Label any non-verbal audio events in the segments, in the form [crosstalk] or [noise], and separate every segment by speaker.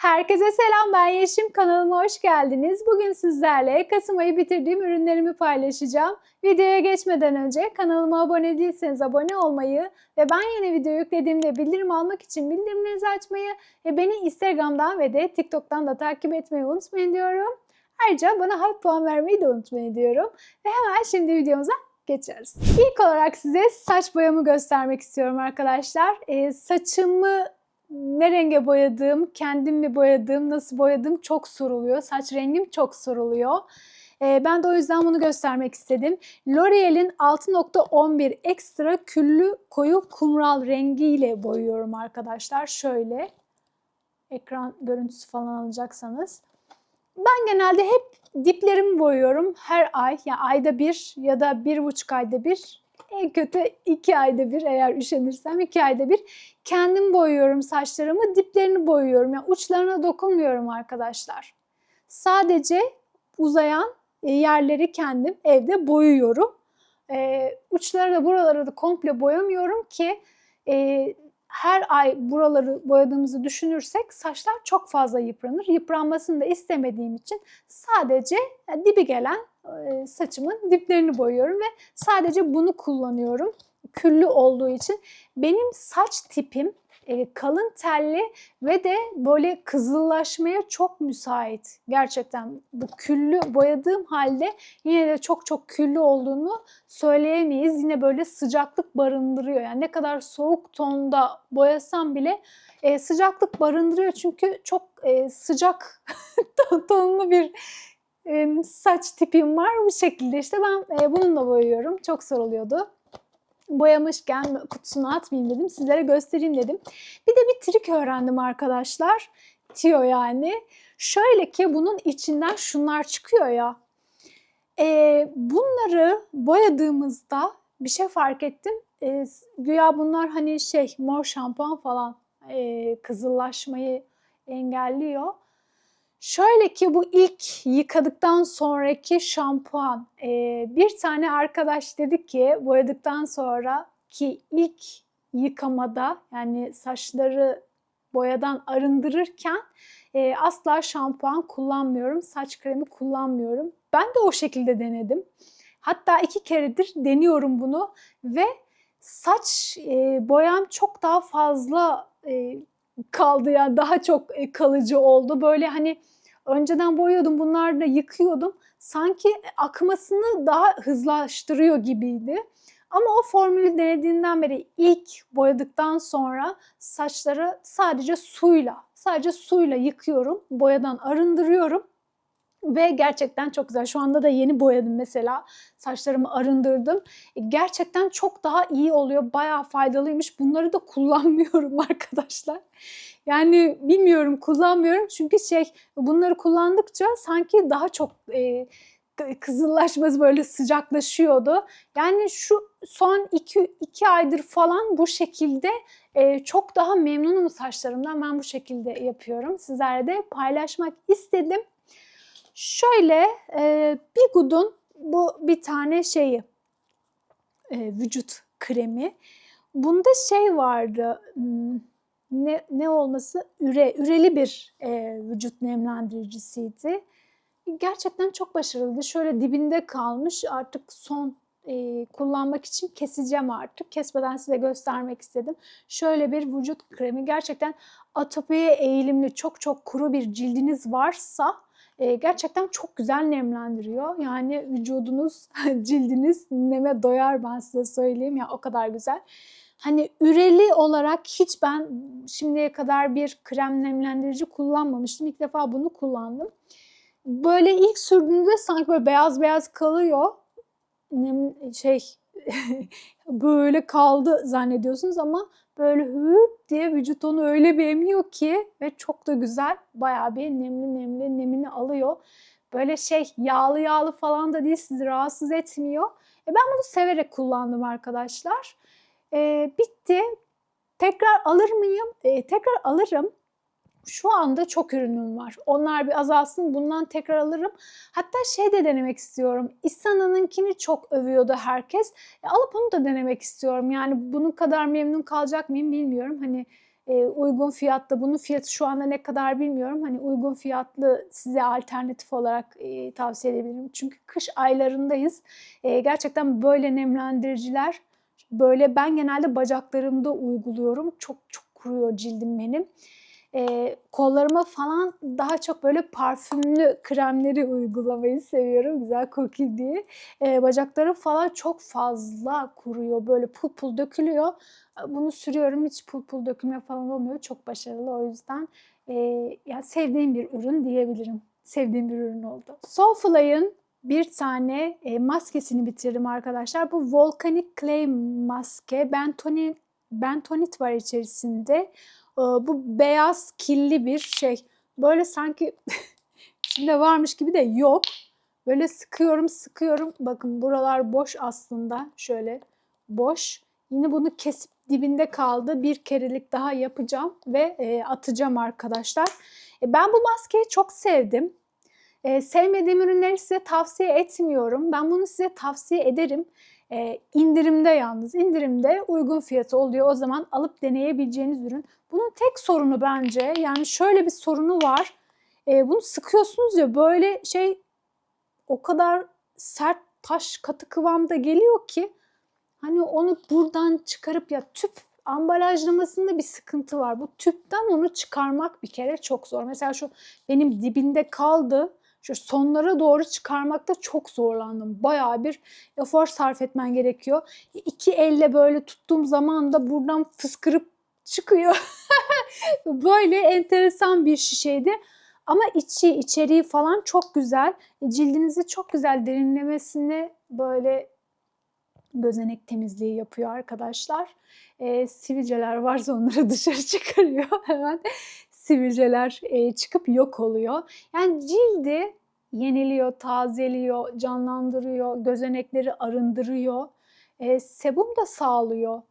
Speaker 1: Herkese selam ben Yeşim kanalıma hoş geldiniz. Bugün sizlerle Kasım ayı bitirdiğim ürünlerimi paylaşacağım. Videoya geçmeden önce kanalıma abone değilseniz abone olmayı ve ben yeni video yüklediğimde bildirim almak için bildirimlerinizi açmayı ve beni Instagram'dan ve de TikTok'tan da takip etmeyi unutmayın diyorum. Ayrıca bana hype puan vermeyi de unutmayın diyorum. Ve hemen şimdi videomuza geçiyoruz. İlk olarak size saç boyamı göstermek istiyorum arkadaşlar. Ee, saçımı ne renge boyadığım, kendim mi boyadığım, nasıl boyadığım çok soruluyor. Saç rengim çok soruluyor. Ee, ben de o yüzden bunu göstermek istedim. L'Oreal'in 6.11 ekstra küllü koyu kumral rengiyle boyuyorum arkadaşlar. Şöyle ekran görüntüsü falan alacaksanız. Ben genelde hep diplerimi boyuyorum her ay. Ya yani ayda bir ya da bir buçuk ayda bir. En kötü iki ayda bir eğer üşenirsem iki ayda bir. Kendim boyuyorum saçlarımı, diplerini boyuyorum. Yani uçlarına dokunmuyorum arkadaşlar. Sadece uzayan yerleri kendim evde boyuyorum. Ee, uçları da buraları da komple boyamıyorum ki e, her ay buraları boyadığımızı düşünürsek saçlar çok fazla yıpranır. Yıpranmasını da istemediğim için sadece dibi gelen saçımın diplerini boyuyorum ve sadece bunu kullanıyorum. Küllü olduğu için benim saç tipim kalın telli ve de böyle kızıllaşmaya çok müsait. Gerçekten bu küllü boyadığım halde yine de çok çok küllü olduğunu söyleyemeyiz. Yine böyle sıcaklık barındırıyor. Yani ne kadar soğuk tonda boyasam bile e, sıcaklık barındırıyor. Çünkü çok e, sıcak [laughs] tonlu bir e, saç tipim var. Bu şekilde işte ben e, bununla boyuyorum. Çok soruluyordu boyamışken kutusuna atmayayım dedim. Sizlere göstereyim dedim. Bir de bir trik öğrendim arkadaşlar. Tiyo yani. Şöyle ki bunun içinden şunlar çıkıyor ya. Ee, bunları boyadığımızda bir şey fark ettim. Ee, güya bunlar hani şey mor şampuan falan e, kızıllaşmayı engelliyor. Şöyle ki bu ilk yıkadıktan sonraki şampuan. Ee, bir tane arkadaş dedi ki boyadıktan sonra ki ilk yıkamada yani saçları boyadan arındırırken e, asla şampuan kullanmıyorum, saç kremi kullanmıyorum. Ben de o şekilde denedim. Hatta iki keredir deniyorum bunu ve saç e, boyam çok daha fazla e, kaldı yani daha çok e, kalıcı oldu. Böyle hani önceden boyuyordum bunları da yıkıyordum. Sanki akmasını daha hızlaştırıyor gibiydi. Ama o formülü denediğinden beri ilk boyadıktan sonra saçları sadece suyla, sadece suyla yıkıyorum. Boyadan arındırıyorum. Ve gerçekten çok güzel. Şu anda da yeni boyadım mesela. Saçlarımı arındırdım. Gerçekten çok daha iyi oluyor. Bayağı faydalıymış. Bunları da [laughs] kullanmıyorum arkadaşlar. Yani bilmiyorum kullanmıyorum çünkü şey bunları kullandıkça sanki daha çok e, kızıllaşması böyle sıcaklaşıyordu. Yani şu son iki, iki aydır falan bu şekilde e, çok daha memnunum saçlarımdan. Ben bu şekilde yapıyorum. Sizlerle de paylaşmak istedim. Şöyle e, bir gudun bu bir tane şeyi e, vücut kremi. Bunda şey vardı hmm, ne, ne olması üre, üreli bir e, vücut nemlendiricisiydi. Gerçekten çok başarılıydı. Şöyle dibinde kalmış artık son e, kullanmak için keseceğim artık. Kesmeden size göstermek istedim. Şöyle bir vücut kremi gerçekten atopiye eğilimli çok çok kuru bir cildiniz varsa e, gerçekten çok güzel nemlendiriyor. Yani vücudunuz, [laughs] cildiniz neme doyar ben size söyleyeyim ya o kadar güzel. Hani üreli olarak hiç ben şimdiye kadar bir krem nemlendirici kullanmamıştım. İlk defa bunu kullandım. Böyle ilk sürdüğünde sanki böyle beyaz beyaz kalıyor. Nem, şey [laughs] böyle kaldı zannediyorsunuz ama böyle hüp diye vücut onu öyle bir emiyor ki ve çok da güzel bayağı bir nemli nemli nemini alıyor. Böyle şey yağlı yağlı falan da değil sizi rahatsız etmiyor. E ben bunu severek kullandım arkadaşlar. E, bitti. Tekrar alır mıyım? E, tekrar alırım. Şu anda çok ürünüm var. Onlar bir azalsın bundan tekrar alırım. Hatta şey de denemek istiyorum. İsana'nınkini çok övüyordu herkes. E, alıp onu da denemek istiyorum. Yani bunun kadar memnun kalacak mıyım bilmiyorum. Hani e, uygun fiyatlı. Bunun fiyatı şu anda ne kadar bilmiyorum. Hani uygun fiyatlı size alternatif olarak e, tavsiye edebilirim. Çünkü kış aylarındayız. E, gerçekten böyle nemlendiriciler böyle ben genelde bacaklarımda uyguluyorum. Çok çok kuruyor cildim benim. E, kollarıma falan daha çok böyle parfümlü kremleri uygulamayı seviyorum. Güzel kokuyor diye. E, bacaklarım falan çok fazla kuruyor. Böyle pul pul dökülüyor. Bunu sürüyorum. Hiç pul pul dökülme falan olmuyor. Çok başarılı. O yüzden e, yani sevdiğim bir ürün diyebilirim. Sevdiğim bir ürün oldu. Soulfly'ın bir tane e, maskesini bitirdim arkadaşlar. Bu Volcanic Clay maske. Bentonit, bentonit var içerisinde. E, bu beyaz killi bir şey. Böyle sanki [laughs] içinde varmış gibi de yok. Böyle sıkıyorum sıkıyorum. Bakın buralar boş aslında. Şöyle boş. Yine bunu kesip dibinde kaldı. Bir kerelik daha yapacağım ve e, atacağım arkadaşlar. E, ben bu maskeyi çok sevdim. E, sevmediğim ürünleri size tavsiye etmiyorum. Ben bunu size tavsiye ederim. E, indirimde yalnız. indirimde uygun fiyatı oluyor. O zaman alıp deneyebileceğiniz ürün. Bunun tek sorunu bence yani şöyle bir sorunu var. E, bunu sıkıyorsunuz ya böyle şey o kadar sert taş katı kıvamda geliyor ki hani onu buradan çıkarıp ya tüp ambalajlamasında bir sıkıntı var. Bu tüpten onu çıkarmak bir kere çok zor. Mesela şu benim dibinde kaldı. Şu sonlara doğru çıkarmakta çok zorlandım. Bayağı bir efor sarf etmen gerekiyor. İki elle böyle tuttuğum zaman da buradan fıskırıp çıkıyor. [laughs] böyle enteresan bir şişeydi. Ama içi, içeriği falan çok güzel. Cildinizi çok güzel derinlemesine böyle gözenek temizliği yapıyor arkadaşlar. E, sivilceler varsa onları [laughs] dışarı çıkarıyor hemen. Sivilceler e, çıkıp yok oluyor. Yani cildi yeniliyor, tazeliyor, canlandırıyor, gözenekleri arındırıyor. E, sebum da sağlıyor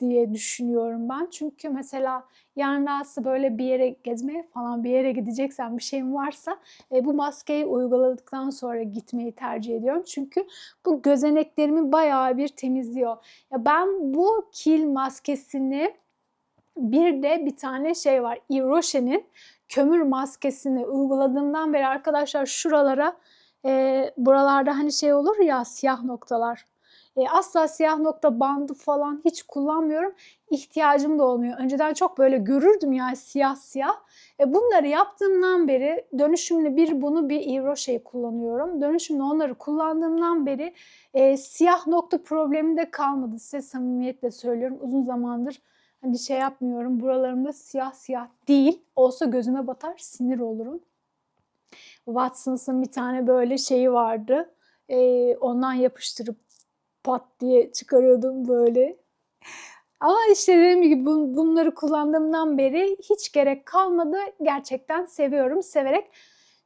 Speaker 1: diye düşünüyorum ben. Çünkü mesela yarın rahatsız böyle bir yere gezmeye falan bir yere gideceksen bir şeyim varsa e, bu maskeyi uyguladıktan sonra gitmeyi tercih ediyorum. Çünkü bu gözeneklerimi bayağı bir temizliyor. Ya ben bu kil maskesini bir de bir tane şey var. Rocher'in kömür maskesini uyguladığımdan beri arkadaşlar şuralara e, buralarda hani şey olur ya siyah noktalar e, asla siyah nokta bandı falan hiç kullanmıyorum. İhtiyacım da olmuyor. Önceden çok böyle görürdüm yani siyah siyah. E, bunları yaptığımdan beri dönüşümlü bir bunu bir Ivro kullanıyorum. Dönüşümlü onları kullandığımdan beri e, siyah nokta problemi de kalmadı. Size samimiyetle söylüyorum. Uzun zamandır hani şey yapmıyorum. Buralarımda siyah siyah değil. Olsa gözüme batar sinir olurum. Watsons'ın bir tane böyle şeyi vardı. E, ondan yapıştırıp pat diye çıkarıyordum böyle. Ama işte dediğim gibi bunları kullandığımdan beri hiç gerek kalmadı. Gerçekten seviyorum, severek.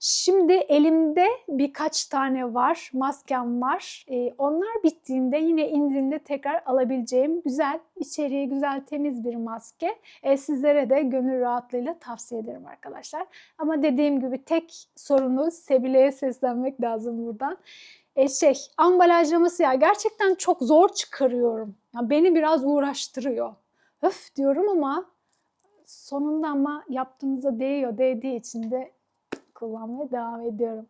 Speaker 1: Şimdi elimde birkaç tane var, maskem var. Ee, onlar bittiğinde yine indirimde tekrar alabileceğim güzel, içeriği güzel, temiz bir maske. Ee, sizlere de gönül rahatlığıyla tavsiye ederim arkadaşlar. Ama dediğim gibi tek sorunu Sebile'ye seslenmek lazım buradan e, şey ambalajlaması ya gerçekten çok zor çıkarıyorum. Ya beni biraz uğraştırıyor. Öf diyorum ama sonunda ama yaptığınıza değiyor. Değdiği için de kullanmaya devam ediyorum.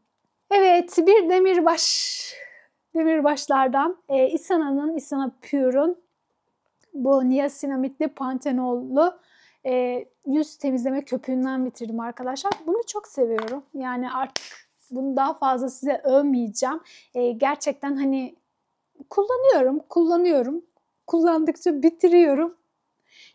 Speaker 1: Evet bir demirbaş demirbaşlardan e, Isana'nın Isana Pure'un bu niasinamitli pantenollu e, yüz temizleme köpüğünden bitirdim arkadaşlar. Bunu çok seviyorum. Yani artık bunu daha fazla size övmeyeceğim. E, gerçekten hani kullanıyorum, kullanıyorum. Kullandıkça bitiriyorum.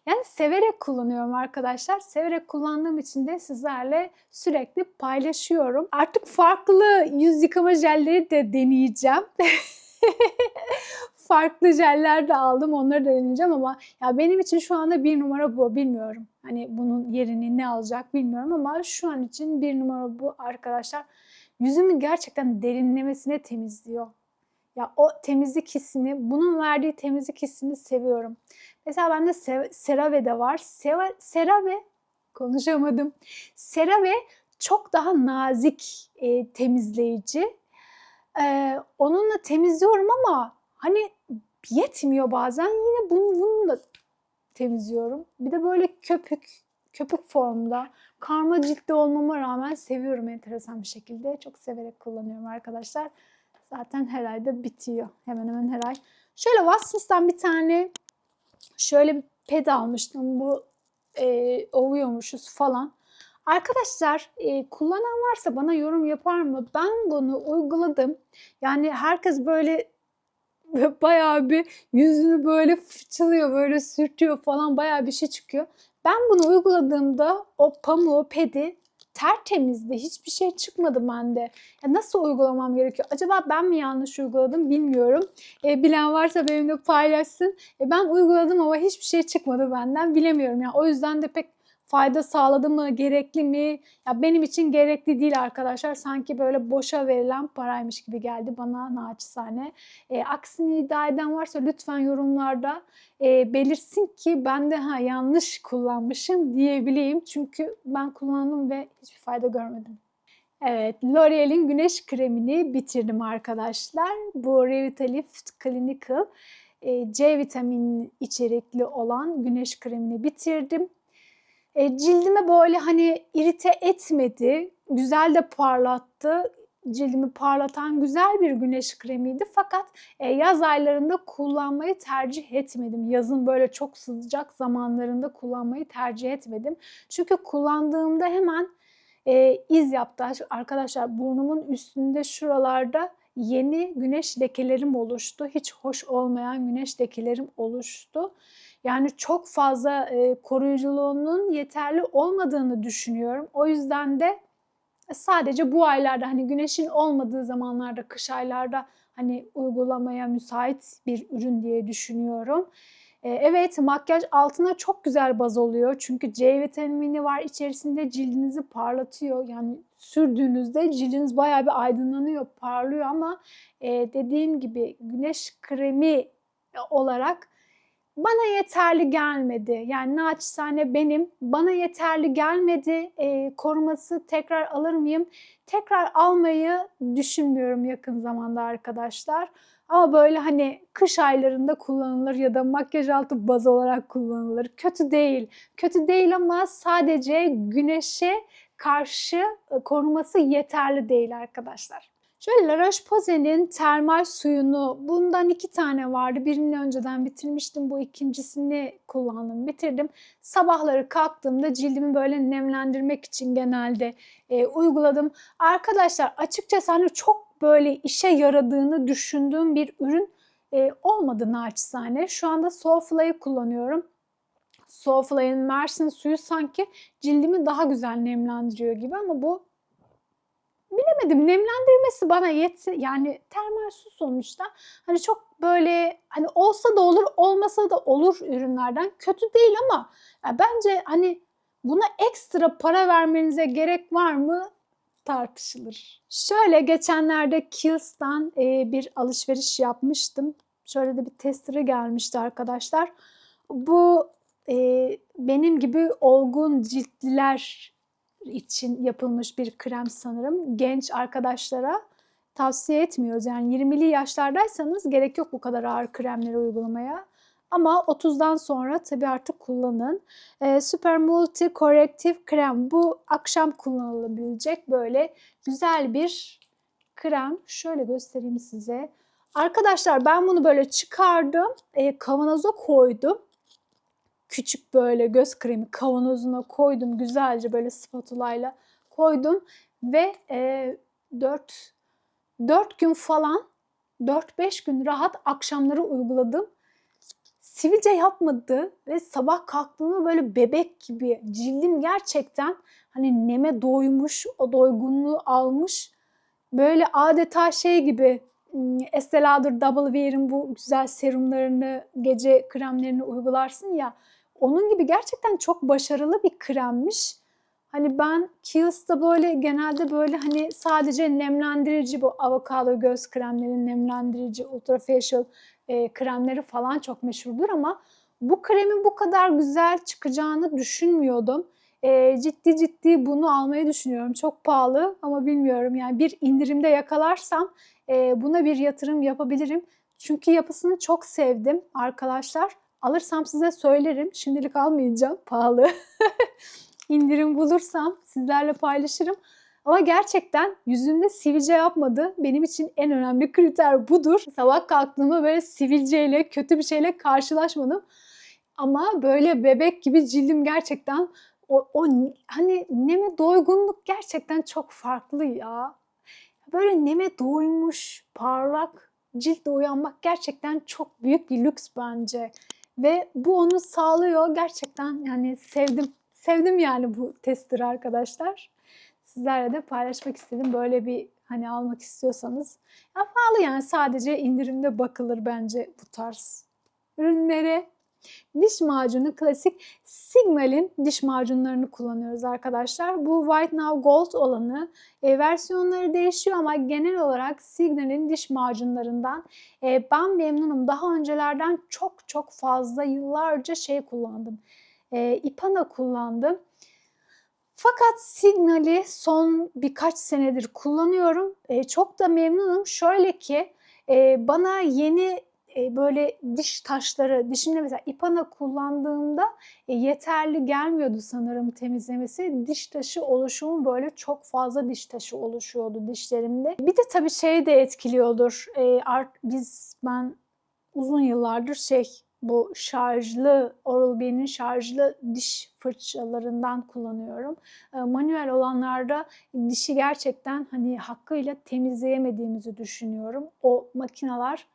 Speaker 1: Yani severek kullanıyorum arkadaşlar. Severek kullandığım için de sizlerle sürekli paylaşıyorum. Artık farklı yüz yıkama jelleri de deneyeceğim. [laughs] farklı jeller de aldım. Onları da deneyeceğim ama ya benim için şu anda bir numara bu. Bilmiyorum. Hani bunun yerini ne alacak bilmiyorum ama şu an için bir numara bu arkadaşlar yüzümü gerçekten derinlemesine temizliyor. Ya o temizlik hissini, bunun verdiği temizlik hissini seviyorum. Mesela bende CeraVe de var. CeraVe, konuşamadım. CeraVe çok daha nazik e, temizleyici. E, onunla temizliyorum ama hani yetmiyor bazen. Yine bunu, bununla temizliyorum. Bir de böyle köpük, köpük formda karma ciltli olmama rağmen seviyorum enteresan bir şekilde. Çok severek kullanıyorum arkadaşlar. Zaten her ayda bitiyor. Hemen hemen her ay. Şöyle Watsons'tan bir tane şöyle bir ped almıştım. Bu e, ovuyormuşuz falan. Arkadaşlar e, kullanan varsa bana yorum yapar mı? Ben bunu uyguladım. Yani herkes böyle [laughs] bayağı bir yüzünü böyle fırçalıyor, böyle sürtüyor falan bayağı bir şey çıkıyor. Ben bunu uyguladığımda o pamuğu, pedi tertemizdi. Hiçbir şey çıkmadı bende. Ya nasıl uygulamam gerekiyor? Acaba ben mi yanlış uyguladım bilmiyorum. E, bilen varsa benimle paylaşsın. E, ben uyguladım ama hiçbir şey çıkmadı benden. Bilemiyorum. Yani o yüzden de pek fayda sağladı mı, gerekli mi? Ya benim için gerekli değil arkadaşlar. Sanki böyle boşa verilen paraymış gibi geldi bana naçizane. E, aksini iddia eden varsa lütfen yorumlarda e, belirsin ki ben de ha yanlış kullanmışım diyebileyim. Çünkü ben kullandım ve hiçbir fayda görmedim. Evet, L'Oreal'in güneş kremini bitirdim arkadaşlar. Bu Revitalift Clinical e, C vitamini içerikli olan güneş kremini bitirdim. E, cildime böyle hani irite etmedi. Güzel de parlattı. Cildimi parlatan güzel bir güneş kremiydi. Fakat e, yaz aylarında kullanmayı tercih etmedim. Yazın böyle çok sıcak zamanlarında kullanmayı tercih etmedim. Çünkü kullandığımda hemen e, iz yaptı. Arkadaşlar burnumun üstünde şuralarda yeni güneş lekelerim oluştu. Hiç hoş olmayan güneş lekelerim oluştu. Yani çok fazla e, koruyuculuğunun yeterli olmadığını düşünüyorum. O yüzden de sadece bu aylarda hani güneşin olmadığı zamanlarda, kış aylarda hani uygulamaya müsait bir ürün diye düşünüyorum. E, evet makyaj altına çok güzel baz oluyor. Çünkü C vitamini var içerisinde cildinizi parlatıyor. Yani sürdüğünüzde cildiniz bayağı bir aydınlanıyor, parlıyor ama e, dediğim gibi güneş kremi olarak bana yeterli gelmedi. Yani naçizane benim bana yeterli gelmedi. E, koruması tekrar alır mıyım? Tekrar almayı düşünmüyorum yakın zamanda arkadaşlar. Ama böyle hani kış aylarında kullanılır ya da makyaj altı baz olarak kullanılır. Kötü değil. Kötü değil ama sadece güneşe karşı koruması yeterli değil arkadaşlar. Şöyle La Roche-Posay'nin termal suyunu bundan iki tane vardı. Birini önceden bitirmiştim. Bu ikincisini kullandım, bitirdim. Sabahları kalktığımda cildimi böyle nemlendirmek için genelde e, uyguladım. Arkadaşlar açıkçası hani çok böyle işe yaradığını düşündüğüm bir ürün e, olmadı naçizane. Şu anda Soulfly'ı kullanıyorum. Soulfly'ın Mersin suyu sanki cildimi daha güzel nemlendiriyor gibi ama bu bilemedim nemlendirmesi bana yetse yani termal su sonuçta hani çok böyle hani olsa da olur olmasa da olur ürünlerden kötü değil ama ya bence hani buna ekstra para vermenize gerek var mı tartışılır. Şöyle geçenlerde Kiehl's'tan e, bir alışveriş yapmıştım. Şöyle de bir testleri gelmişti arkadaşlar. Bu e, benim gibi olgun ciltliler için yapılmış bir krem sanırım. Genç arkadaşlara tavsiye etmiyoruz. Yani 20'li yaşlardaysanız gerek yok bu kadar ağır kremleri uygulamaya. Ama 30'dan sonra tabii artık kullanın. Ee, Super Multi Corrective Krem. Bu akşam kullanılabilecek böyle güzel bir krem. Şöyle göstereyim size. Arkadaşlar ben bunu böyle çıkardım. E, kavanoza koydum küçük böyle göz kremi kavanozuna koydum. Güzelce böyle spatulayla koydum ve e, 4, 4 gün falan 4-5 gün rahat akşamları uyguladım. Sivilce yapmadı ve sabah kalktığımda böyle bebek gibi cildim gerçekten hani neme doymuş, o doygunluğu almış. Böyle adeta şey gibi Estee Lauder Double Wear'in bu güzel serumlarını, gece kremlerini uygularsın ya onun gibi gerçekten çok başarılı bir kremmiş. Hani ben Kiehl's'ta böyle genelde böyle hani sadece nemlendirici bu avokado göz kremleri, nemlendirici ultra facial e, kremleri falan çok meşhurdur ama bu kremin bu kadar güzel çıkacağını düşünmüyordum. E, ciddi ciddi bunu almayı düşünüyorum. Çok pahalı ama bilmiyorum yani bir indirimde yakalarsam e, buna bir yatırım yapabilirim. Çünkü yapısını çok sevdim arkadaşlar Alırsam size söylerim. Şimdilik almayacağım. Pahalı. [laughs] İndirim bulursam sizlerle paylaşırım. Ama gerçekten yüzümde sivilce yapmadı. Benim için en önemli kriter budur. Sabah kalktığımda böyle sivilceyle, kötü bir şeyle karşılaşmadım. Ama böyle bebek gibi cildim gerçekten o, o hani neme doygunluk gerçekten çok farklı ya. Böyle neme doymuş, parlak ciltle uyanmak gerçekten çok büyük bir lüks bence. Ve bu onu sağlıyor. Gerçekten yani sevdim. Sevdim yani bu testleri arkadaşlar. Sizlerle de paylaşmak istedim. Böyle bir hani almak istiyorsanız. Ya pahalı yani sadece indirimde bakılır bence bu tarz ürünlere. Diş macunu klasik Signal'in diş macunlarını kullanıyoruz arkadaşlar. Bu White Now Gold olanı e, versiyonları değişiyor ama genel olarak Signal'in diş macunlarından e, ben memnunum. Daha öncelerden çok çok fazla yıllarca şey kullandım. E, Ipana kullandım. Fakat Signal'i son birkaç senedir kullanıyorum. E, çok da memnunum. Şöyle ki e, bana yeni böyle diş taşları, dişimde mesela ipana kullandığımda e, yeterli gelmiyordu sanırım temizlemesi. Diş taşı oluşumu böyle çok fazla diş taşı oluşuyordu dişlerimde. Bir de tabii şey de etkiliyordur. E, art, biz ben uzun yıllardır şey bu şarjlı Oral-B'nin şarjlı diş fırçalarından kullanıyorum. E, manuel olanlarda dişi gerçekten hani hakkıyla temizleyemediğimizi düşünüyorum. O makineler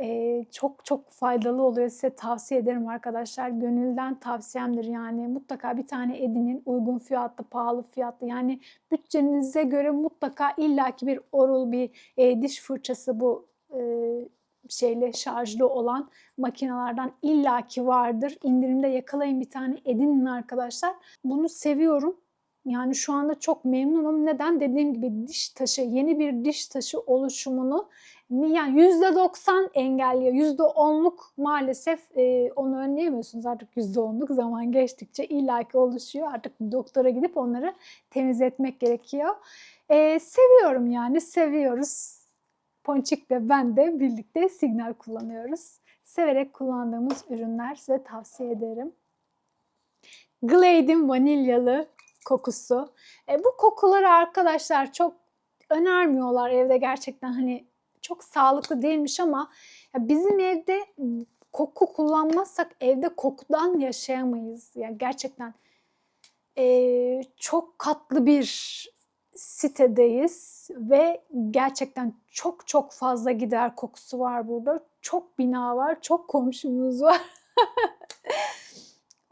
Speaker 1: e, çok çok faydalı oluyor. Size tavsiye ederim arkadaşlar. Gönülden tavsiyemdir yani. Mutlaka bir tane edinin uygun fiyatlı, pahalı fiyatlı. Yani bütçenize göre mutlaka illaki bir oral bir e, diş fırçası bu e, şeyle şarjlı olan makinelerden illaki vardır. İndirimde yakalayın bir tane edinin arkadaşlar. Bunu seviyorum. Yani şu anda çok memnunum. Neden? Dediğim gibi diş taşı, yeni bir diş taşı oluşumunu yani %90 engelliyor. %10'luk maalesef e, onu önleyemiyorsunuz. Artık %10'luk zaman geçtikçe illaki oluşuyor. Artık doktora gidip onları temizletmek gerekiyor. E, seviyorum yani, seviyoruz. Ponçik de ben de birlikte signal kullanıyoruz. Severek kullandığımız ürünler size tavsiye ederim. Glade'in vanilyalı kokusu. E, bu kokuları arkadaşlar çok önermiyorlar evde gerçekten hani çok sağlıklı değilmiş ama ya bizim evde koku kullanmazsak evde kokudan yaşayamayız. Yani gerçekten e, çok katlı bir sitedeyiz ve gerçekten çok çok fazla gider kokusu var burada. Çok bina var, çok komşumuz var. [laughs]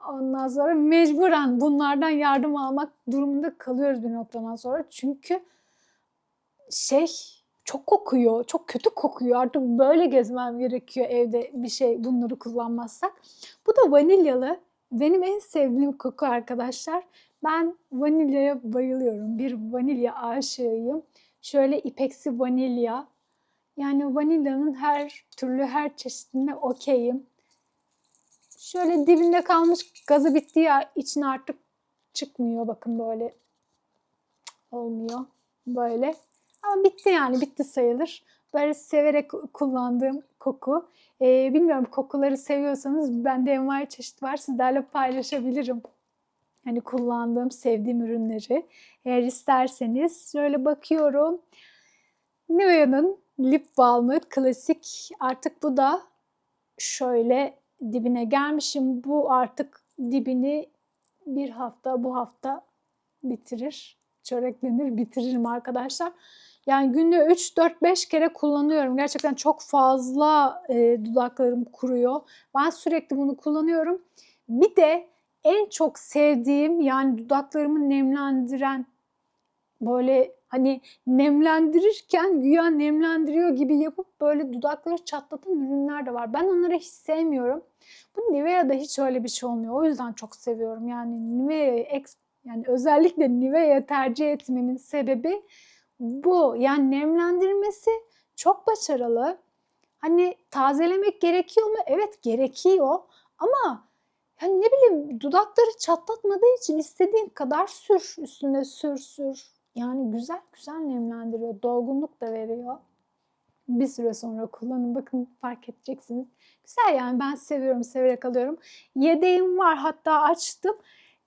Speaker 1: Ondan sonra mecburen bunlardan yardım almak durumunda kalıyoruz bir noktadan sonra. Çünkü şey çok kokuyor, çok kötü kokuyor. Artık böyle gezmem gerekiyor evde bir şey bunları kullanmazsak. Bu da vanilyalı. Benim en sevdiğim koku arkadaşlar. Ben vanilyaya bayılıyorum. Bir vanilya aşığıyım. Şöyle ipeksi vanilya. Yani vanilyanın her türlü her çeşidine okeyim. Şöyle dibinde kalmış gazı bittiği için artık çıkmıyor. Bakın böyle olmuyor. Böyle. Ama bitti yani bitti sayılır. Böyle severek kullandığım koku. Ee, bilmiyorum kokuları seviyorsanız bende envai çeşit var. Sizlerle paylaşabilirim. Hani kullandığım, sevdiğim ürünleri. Eğer isterseniz şöyle bakıyorum. Nivea'nın lip balmı klasik. Artık bu da şöyle dibine gelmişim. Bu artık dibini bir hafta bu hafta bitirir. Çöreklenir bitiririm arkadaşlar. Yani günde 3-4-5 kere kullanıyorum. Gerçekten çok fazla e, dudaklarım kuruyor. Ben sürekli bunu kullanıyorum. Bir de en çok sevdiğim yani dudaklarımı nemlendiren böyle hani nemlendirirken güya nemlendiriyor gibi yapıp böyle dudakları çatlatan ürünler de var. Ben onları hiç sevmiyorum. Bu Nivea'da hiç öyle bir şey olmuyor. O yüzden çok seviyorum. Yani Nivea'yı yani özellikle Nivea'ya tercih etmemin sebebi bu. Yani nemlendirmesi çok başarılı. Hani tazelemek gerekiyor mu? Evet gerekiyor. Ama yani ne bileyim dudakları çatlatmadığı için istediğin kadar sür üstüne sür sür. Yani güzel güzel nemlendiriyor. Dolgunluk da veriyor. bir süre sonra kullanın. Bakın fark edeceksiniz. Güzel yani ben seviyorum, severek alıyorum. Yedeğim var hatta açtım.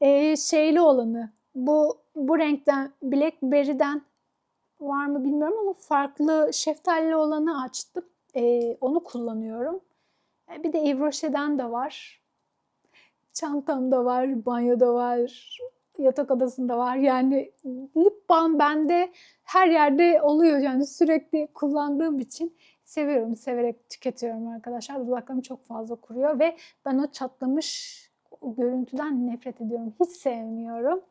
Speaker 1: Ee, şeyli olanı. Bu bu renkten Blackberry'den var mı bilmiyorum ama farklı şeftalili olanı açtım. Ee, onu kullanıyorum. Ee, Bir de Yves Rocher'den de var. Çantamda var, banyoda var, yatak odasında var. Yani lip balm bende her yerde oluyor. Yani sürekli kullandığım için seviyorum, severek tüketiyorum arkadaşlar. Dudaklarım çok fazla kuruyor ve ben o çatlamış görüntüden nefret ediyorum. Hiç sevmiyorum.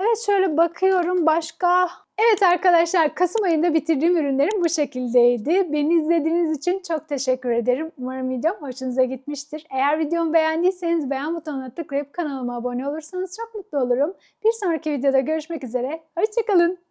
Speaker 1: Evet şöyle bakıyorum başka. Evet arkadaşlar Kasım ayında bitirdiğim ürünlerim bu şekildeydi. Beni izlediğiniz için çok teşekkür ederim. Umarım videom hoşunuza gitmiştir. Eğer videomu beğendiyseniz beğen butonuna tıklayıp kanalıma abone olursanız çok mutlu olurum. Bir sonraki videoda görüşmek üzere. Hoşçakalın.